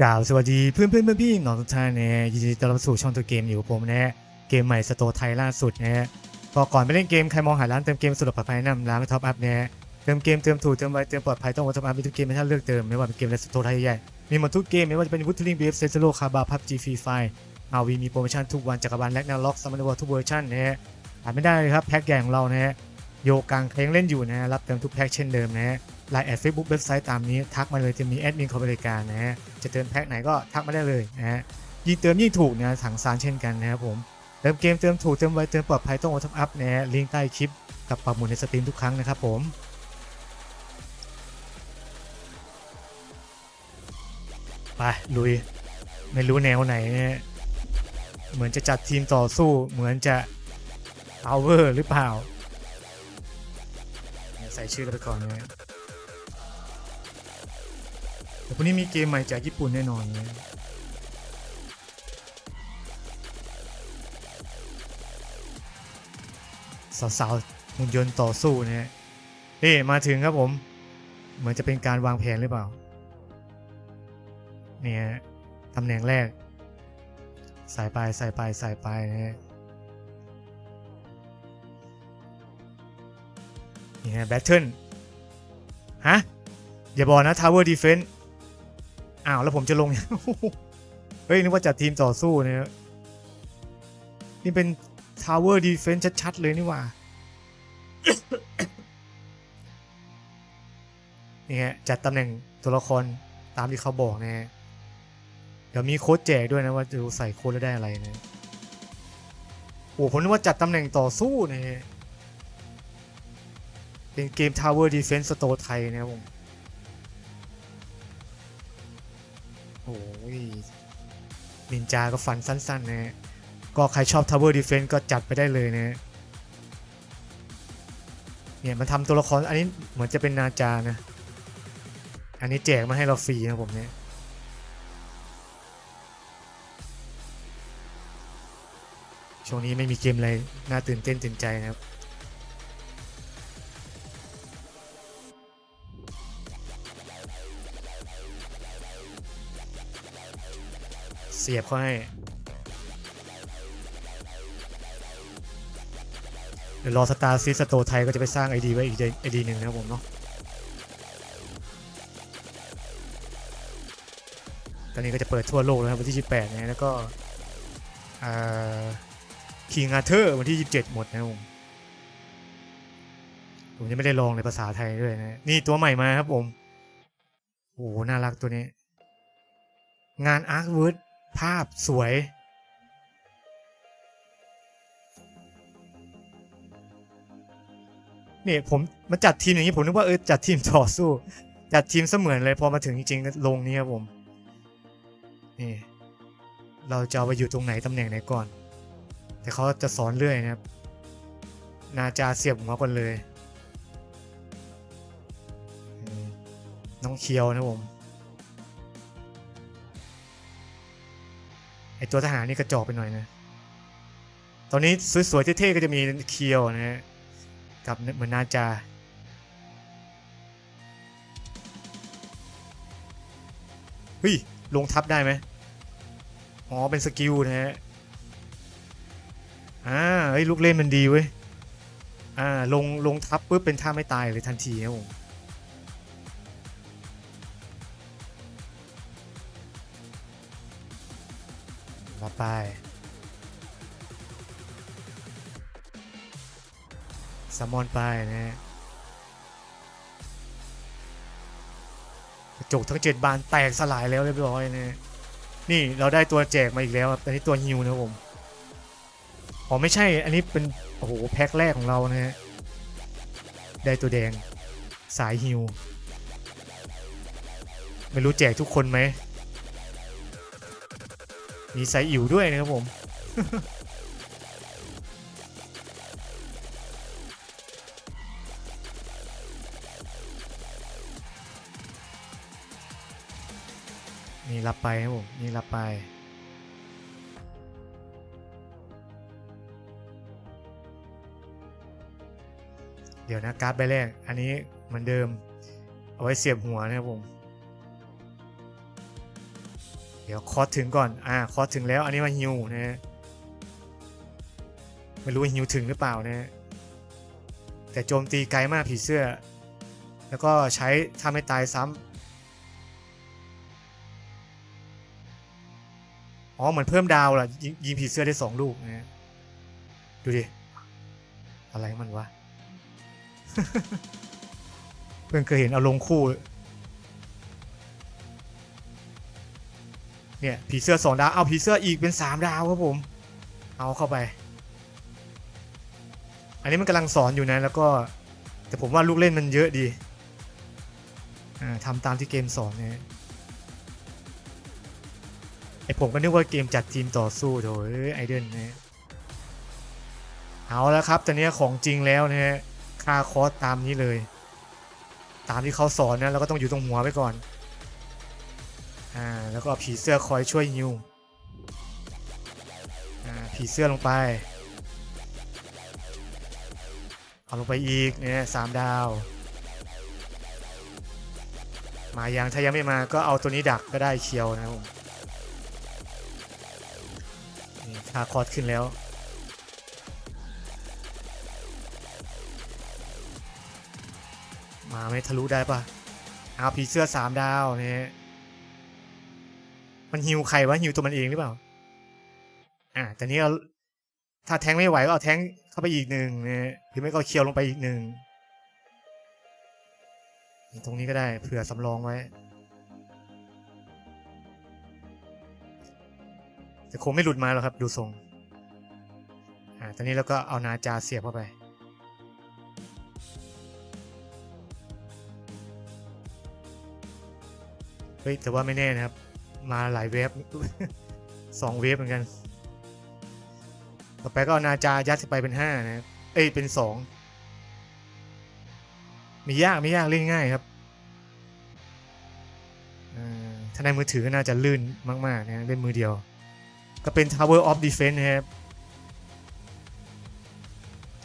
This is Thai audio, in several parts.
กล่าวสวัสดีเพื่อนเพื่อนเพื่อนพี่น้องทุกท่านนะยินดีต้อนรับสู่ช่องตัวเกมอยู่กับผมนะเกมใหม่สโตไทยล่าสุดนะก็ก่อนไปเล่นเกมใครมองหาร้านเติมเกมสะดปลอดภัยแนะนำร้านท็อปอัพนะเติมเกมเติมถูกเติมไวเติมปลอดภัยต้องวัตถุอัพมีทุกเกมให้ท่านเลือกเติมไม่ว่าเป็นเกมในสโตไทยใหญ่มีหมดทุกเกมไม่ว่าจะเป็นวุฒิลิงบีเอฟเซนโลคาบาพับจีฟรีไฟอาวีมีโปรโมชั่นทุกวันจักรวาลแลกนาล็อกซัมมอนวอทุกเวอร์ชันนะฮะขาดไม่ได้เลยครับแพ็กใหญ่ของเรานะฮะโยกังเพลงเล่นอยู่นะรับเติมทุกแพ็กเช่นเดิมนะไลน์แอดเฟซบุ๊กเว็บไซต์ตามนี้ทักมาเลยจะมีแอดมินคอยบริการนะฮะ จะเติมแพ็คไหนก็ทักมาได้เลยนะฮะยิ่งเติมยิ่งถูกนะถังซานเช่นกันนะครับผมเติมเกมเติมถูกเติมไวเติมปลอดภัยต้องโอทับอัพนะฮะลิงก์ใต้คลิปกับปักหมุดในสตรีมทุกครั้งนะครับผมไปลุยไม่รู้แนวไหนนะเหมือนจะจัดทีมต่อสู้เหมือนจะเอาเวอร์หรือเปล่า ใส่ชื่อกันไปก่อนนะฮะ แต่พวกนี้มีเกมใหม่จากญี่ปุ่นแน่นอนนะสาวๆหุ่นยนต์ต่อสู้เนะฮะเอ๊มาถึงครับผม เหมือนจะเป็นการวางแผนหรือเปล่า เนี่ยตำแหน่งแรกใส่ไปใส่ไปใส่ไปนะฮะนี่ฮะแบทเทิลฮะ อย่าบอกนะ Tower Defense อ้ อ้าวแล้วผมจะลง เฮ้ยนึกว่าจัดทีมต่อสู้เนี่ยนี่เป็น Tower Defense ชัด ๆ เลยนี่ว่านี่ฮะจัดตำแหน่งตัวละครตามที่เขาบอกนะฮะเดี๋ยวมีโค้ดแจกด้วยนะว่าจะใส่โค้ดแล้วได้อะไรนะโอ้ผมนึกว่าจัดตำแหน่งต่อสู้นะฮะเป็นเกม Tower Defense Store ไทยนะครับผม นินจาก็ฟันสั้นๆนะฮะก็ใครชอบ Tower Defense ก็จัดไปได้เลยนะฮะเนี่ยมันทำตัวละครอันนี้เหมือนจะเป็นนาจานะ อันนี้แจกมาให้เราฟรีนะผมเนี่ย ช่วงนี้ไม่มีเกมอะไรน่าตื่นเต้นตื่นใจนะครับ เสียบเข้าให้เดี๋ยวรอสตาร์ซีสโตไทยก็จะไปสร้าง ID ไว้อีกไอดีหนึ่งนะครับผมเนาะตอนนี้ก็จะเปิดทั่วโลกแล้วครับวันที่28นะแล้วก็คิงอาเธอร์วันที่ 27 หมดนะครับผมผมยังไม่ได้ลองในภาษาไทยด้วยนะ นี่ตัวใหม่มาครับผม โอ้โห น่ารักตัวนี้ งานอาร์ตเวิร์ด ภาพสวยเนี่ยผมมาจัดทีมอย่างนี้ผมนึกว่าเออจัดทีมต่อสู้ จัดทีมเสมือนเลยพอมาถึงจริงๆลงนี่ครับผม นี่เราจะเอาไปอยู่ตรงไหนตำแหน่งไหนก่อน แต่เขาจะสอนเรื่อยนะครับ นาจาเสียบหัวก่อนเลย น้องเคียวนะผม ไอตัวทหารนี่กระจอกไปหน่อยนะ ตอนนี้สวยๆเท่ๆก็จะมีเคียวนะฮะกับเหมือนนาจา เฮ้ย ลงทับได้ไหมอ๋อ เป็นสกิลนะฮะ อ่าเฮ้ย ลูกเล่นมันดีเว้ย อ่า ลงลงทับปุ๊บเป็นท่าไม่ตายเลยทันทีครับผม ไป สมอนไปนะฮะกระจกทั้งเจ็ดบานแตกสลายแล้วเรียบร้อยนะฮะนี่เราได้ตัวแจกมาอีกแล้วครับอันนี้ตัวฮิวนะผมอ๋อไม่ใช่อันนี้เป็นโอ้โหแพ็คแรกของเรานะฮะได้ตัวแดงสายฮิวไม่รู้แจกทุกคนไหม มีไซอิ๋วด้วยนะครับผม นี่รับไปครับผม นี่รับไปเดี๋ยวนะการ์ดใบแรก อันนี้เหมือนเดิม เอาไว้เสียบหัวนะครับผม เดี๋ยวคอสถึงก่อน อ่า คอสถึงแล้ว อันนี้มาฮิวนะฮะ ไม่รู้ว่าฮิวถึงหรือเปล่านะฮะ แต่โจมตีไกลมากผีเสื้อ แล้วก็ใช้ทำให้ตายซ้ำ อ๋อ เหมือนเพิ่มดาวล่ะ ยิงยิงผีเสื้อได้สองลูกนะดูดิ อะไรมันวะ เพิ่งเคยเห็นเอาลงคู่ เนี่ยผีเสื้อสองดาวเอาผีเสื้ออีกเป็นสามดาวครับผม เอาเข้าไป อันนี้มันกำลังสอนอยู่นะแล้วก็ แต่ผมว่าลูกเล่นมันเยอะดีอ่าทำตามที่เกมสอนนะไอผมก็นึกว่าเกมจัดทีมต่อสู้โถยไอเดนนะเอาแล้วครับตอนนี้ของจริงแล้วนะฮะค่าคอสตามนี้เลย ตามที่เขาสอนนะเราก็ต้องอยู่ตรงหัวไว้ก่อน อ่าแล้วก็ผีเสื้อคอยช่วยฮิวอ่าผีเสื้อลงไป เอาลงไปอีกเนี่ยสามดาว มายังถ้ายังไม่มาก็เอาตัวนี้ดักก็ได้เคียวนะผมนี่คาคอร์สขึ้นแล้วมาไม่ทะลุได้ปะเอาผีเสื้อสามดาวเนี่ย มันฮิวใครวะฮิวตัวมันเองหรือเปล่า อ่าแต่นี้เราถ้าแทงไม่ไหวก็เอาแทงเข้าไปอีกหนึ่งนะหรือไม่ก็เคียวลงไปอีกหนึ่งตรงนี้ก็ได้เผื่อสำรองไว้ แต่คงไม่หลุดมาหรอกครับ ดูทรง อ่าตอนนี้เราก็เอานาจาเสียบเข้าไป เฮ้ย แต่ว่าไม่แน่นะครับ มาหลายเวฟสองเวฟเหมือนกัน ต่อไปก็เอานาจายัดไปเป็นห้านะเอ้ยเป็นสองม่ยากไม่ยากเล่นง่ายครับอ่าถ้าในมือถือน่าจะลื่นมากๆนะเล่นมือเดียว ก็เป็น Tower of Defense นะครับ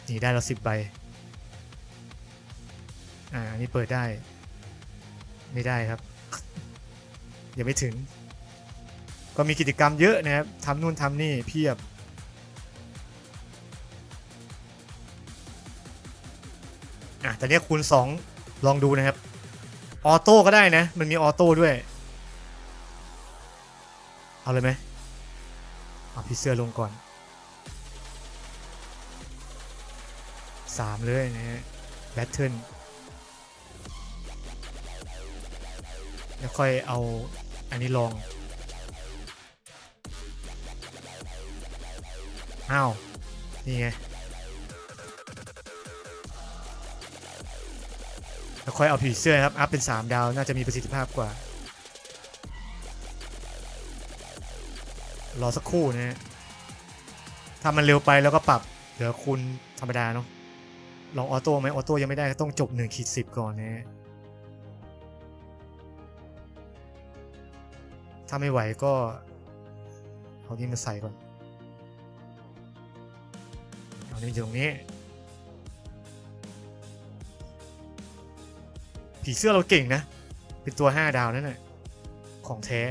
นี่ได้เราสิบใบ อ่าอันนี่เปิดได้ ไม่ได้ครับ ยังไม่ถึง ก็มีกิจกรรมเยอะนะครับทำนู่นทำนี่เพียบ อะแต่เนี้ยคูณ 2 ลองดูนะครับ ออโต้ก็ได้นะ มันมีออโต้ด้วย เอาเลยไหมเอาพี่เสื้อลงก่อน 3 เลยนะฮะแบทเทิลแล้วค่อยเอาอันนี้ลอง อ้าว นี่ไง แล้วค่อยเอาผีเสื้อครับ อัพเป็น 3 ดาว น่าจะมีประสิทธิภาพกว่า รอสักครู่นะฮะถ้ามันเร็วไปแล้วก็ปรับเหลือคูณธรรมดาเนาะ ลองออโต้ไหมออโต้ยังไม่ได้ต้องจบ1ขีด10ก่อนนะฮะถ้าไม่ไหวก็เอานี่มาใส่ก่อน เอานี่อยู่ตรงนี้ ผีเสื้อเราเก่งนะ เป็นตัว5ดาวนั่นแหละของแท้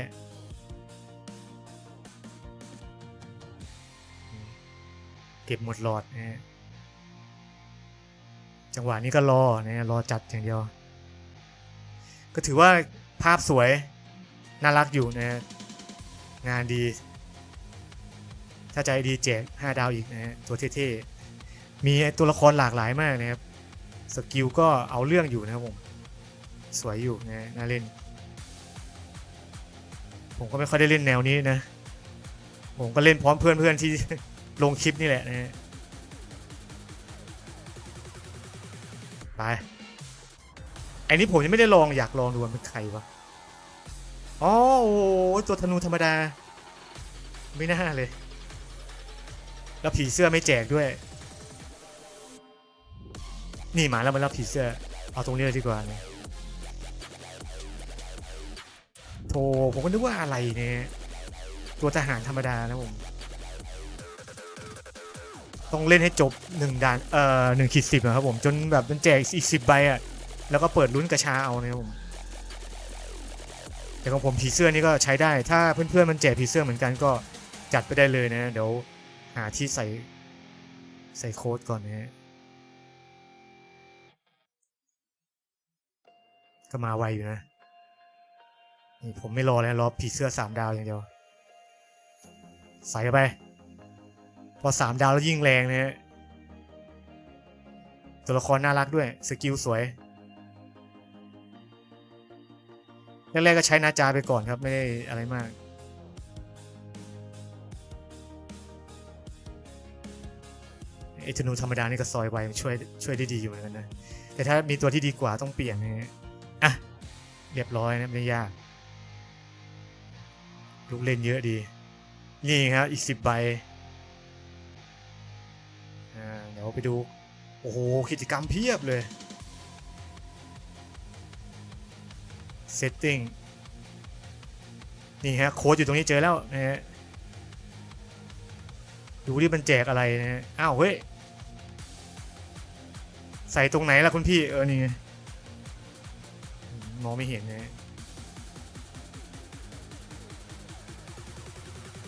เก็บหมดหลอดนะฮะจังหวะนี้ก็รอนะรอจัดอย่างเดียว ก็ถือว่าภาพสวย น่ารักอยู่นะงานดี ถ้าใจดีแจก5ดาวอีกนะฮะตัวเท่ๆ มีตัวละครหลากหลายมากนะครับ สกิลก็เอาเรื่องอยู่นะครับผม สวยอยู่นะน่าเล่น ผมก็ไม่ค่อยได้เล่นแนวนี้นะ ผมก็เล่นพร้อมเพื่อนๆที่ลงคลิปนี่แหละนะฮะไปไอ้นี้ผมยังไม่ได้ลองอยากลองดูมันเป็นใครวะ อ๋อโอ้ตัวธนูธรรมดา ไม่น่าเลย แล้วผีเสื้อไม่แจกด้วย นี่มาแล้วมาแล้วผีเสื้อเอาตรงนี้เลยดีกว่าเนี่ยโธผมก็นึกว่าอะไรเนี่ยตัวทหารธรรมดานะผม ต้องเล่นให้จบหนึ่งด่านเอ่อหนึ่งขีดสิบนะครับผม จนแบบมันแจกอีกสิบใบอะแล้วก็เปิดลุ้นกระชาเอาเนะครับผมแต่แต่ของผมผีเสื้อนี่ก็ใช้ได้ ถ้าเพื่อนๆมันแจกผีเสื้อเหมือนกันก็จัดไปได้เลยนะ เดี๋ยวหาที่ใส่ใส่โค้ดก่อนนะฮะ ก็มาไวอยู่นะนี่ผมไม่รอแล้วรอผีเสื้อสามดาวอย่างเดียว ใส่ไป พอสามดาวแล้วยิ่งแรงเนะฮะตัวละครน่ารักด้วย สกิลสวยแรกๆก็ใช้นาจาไปก่อนครับไม่ได้อะไรมากไอ้ธนูธรรมดานี่ก็ซอยไวมันช่วยช่วยได้ดีอยู่เหมือนกันนะ แต่ถ้ามีตัวที่ดีกว่าต้องเปลี่ยนนะฮะ เรียบร้อยนะไม่ยาก ลูกเล่นเยอะดี นี่ครับ อีกสิบใบเดี๋ยวไปดู โอ้โห กิจกรรมเพียบเลย setting นี่ฮะ โค้ดอยู่ตรงนี้เจอแล้วนะฮะดูที่มันแจกอะไรนะฮะอ้าว เฮ้ย ใส่ตรงไหนล่ะคุณพี่ เออ นี่ องไม่เห็นนะ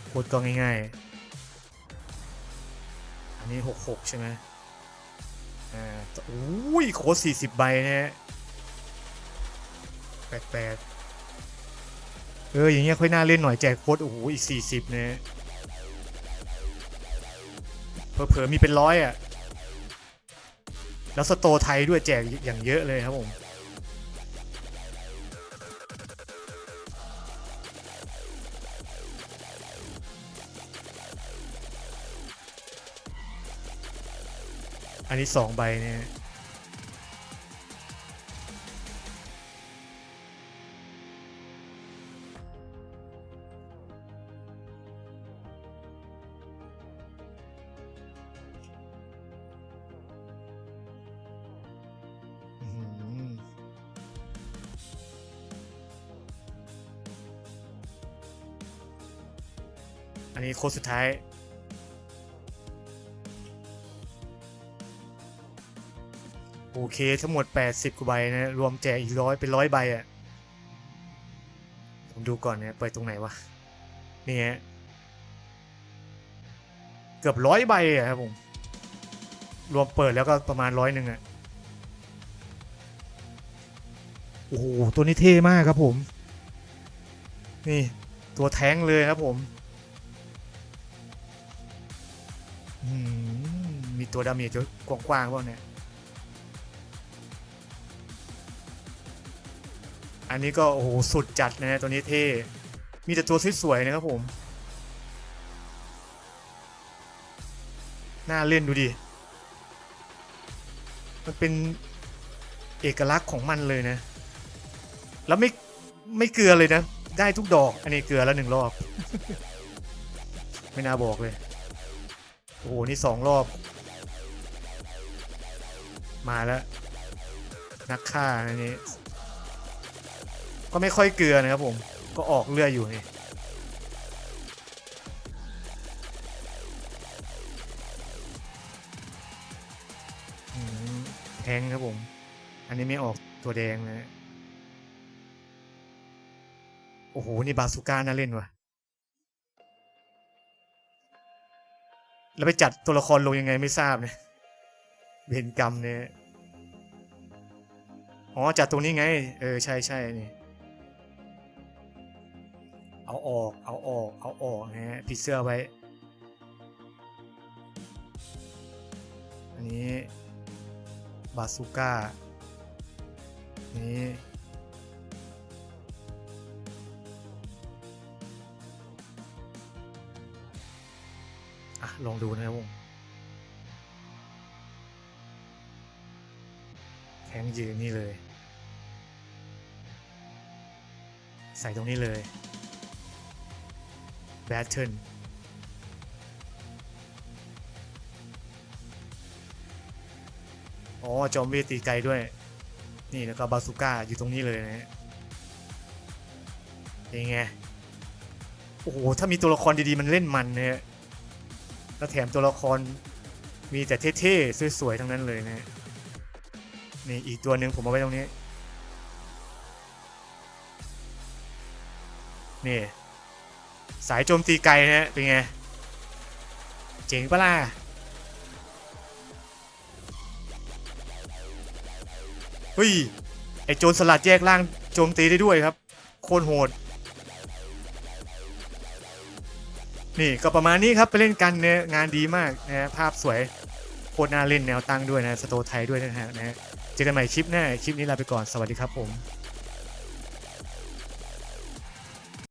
โค้ดก็ง่ายๆ อันนี้ 66 ใช่ไหมอ่าอุ้ยโค้ด40 ใบนะฮะแปลกๆเออ อย่างเงี้ยค่อยน่าเล่นหน่อยแจกโค้ดโอ้โห อีก 40นะเผลอๆมีเป็นร้อยอะ แล้วสโตไทยด้วยแจกอย่างเยอะเลยครับผม อันนี้สองใบเนี่ยอันนี้โค้ดสุดท้าย อเคทั้งหมด 80กว่าใบนะรวมแจกอีกร้อยเป็นร้อยใบอะ่ะผมดูก่อนเนี่ยเปิดตรงไหนวะนี่ฮะเกือบร้อยใบอะครับผมรวมเปิดแล้วก็ประมาณร้อยหนึ่งอะโอ้โหตัวนี้เท่มากครับผม นี่ตัวแท้งเลยครับผมมีตัวดาเมจกว้างๆเปล่าเนี่ย อันนี้ก็โอ้โหสุดจัดนะตัวนี้เท่ มีแต่ตัวสวยๆนะครับผม น่าเล่นดูดิ มันเป็นเอกลักษณ์ของมันเลยนะ แล้วไม่ไม่เกลือเลยนะ ได้ทุกดอก อันนี้เกลือแล้วหนึ่งรอบ ไม่น่าบอกเลย โอ้โห นี่สองรอบ มาแล้ว นักฆ่าอันนี้ ก็ไม่ค่อยเกลือนะครับผม ก็ออกเลือดอยู่นี่แทงครับผม อันนี้ไม่ออกตัวแดงเลยโอ้โห นี่บาซูก้าน่าเล่นว่ะ แล้วไปจัดตัวละครลงยังไงไม่ทราบเนี่ยเวรกรรมเนี่ย อ๋อ จัดตรงนี้ไง เออ ใช่ใช่นี่ เอาออก เอาออก เอาออกนะฮะผิดเสื้อไว้ อันนี้บาซูก้า นี่อะลองดูนะครับผมแทงยืนนี่เลย ใส่ตรงนี้เลย แบทเทิลอ๋อจอมเวทตีไกลด้วย นี่แล้วก็บาซูก้าอยู่ตรงนี้เลยนะฮะเป็นไง โอ้โห ถ้ามีตัวละครดีๆ มันเล่นมันเนี่ยแล้วแถมตัวละครมีแต่เท่ๆ สวยๆ ทั้งนั้นเลยนะฮะนี่อีกตัวหนึ่งผมเอาไว้ตรงนี้ นี่ สายโจมตีไกลนะฮะเป็นไง เจ๋งปะล่ะเฮ้ย ไอโจรสลัดแยกล่างโจมตีได้ด้วยครับ โคตรโหด นี่ก็ประมาณนี้ครับ ไปเล่นกันเนี่ยงานดีมากนะฮะภาพสวย โคตรน่าเล่นแนวตั้งด้วยนะ สโตไทยด้วยนะฮะนะฮะเจอกันใหม่คลิปหน้า คลิปนี้ลาไปก่อน สวัสดีครับผม